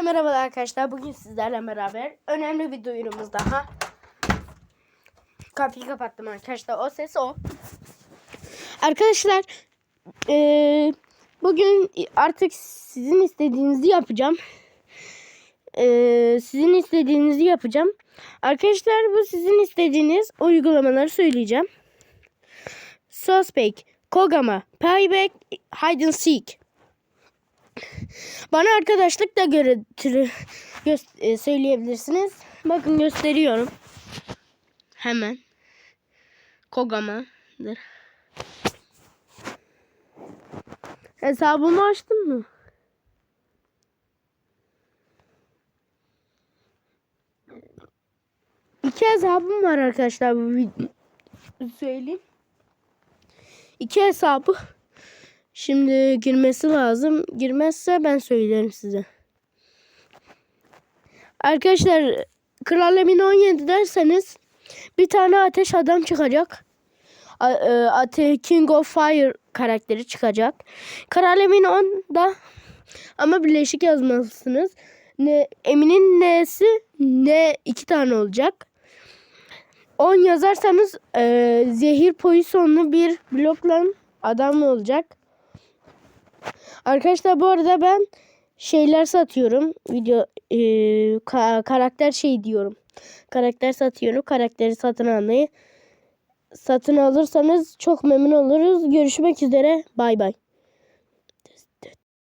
Herkese merhaba arkadaşlar. Bugün sizlerle beraber önemli bir duyurumuz daha. Kapıyı kapattım arkadaşlar. O ses o. Arkadaşlar eee, bugün artık sizin istediğinizi yapacağım. Eee, sizin istediğinizi yapacağım. Arkadaşlar bu sizin istediğiniz uygulamaları söyleyeceğim. Suspect, Kogama, Payback, Hide and Seek. Bana arkadaşlık da göre e, söyleyebilirsiniz. Bakın gösteriyorum. Hemen. Koga'madır. Hesabımı açtın mı? İki hesabım var arkadaşlar bu vid- söyleyeyim. İki hesabı Şimdi girmesi lazım. Girmezse ben söylerim size. Arkadaşlar Kral Emin 17 derseniz bir tane ateş adam çıkacak. A- e, Ate King of Fire karakteri çıkacak. Kral Emin 10'da ama birleşik yazmalısınız. Ne Emin'in N'si ne iki tane olacak. 10 yazarsanız e, zehir poisonlu bir blokla adam olacak. Arkadaşlar bu arada ben şeyler satıyorum. Video e, ka- karakter şey diyorum. Karakter satıyorum. Karakteri satın almayı satın alırsanız çok memnun oluruz. Görüşmek üzere. Bay bay.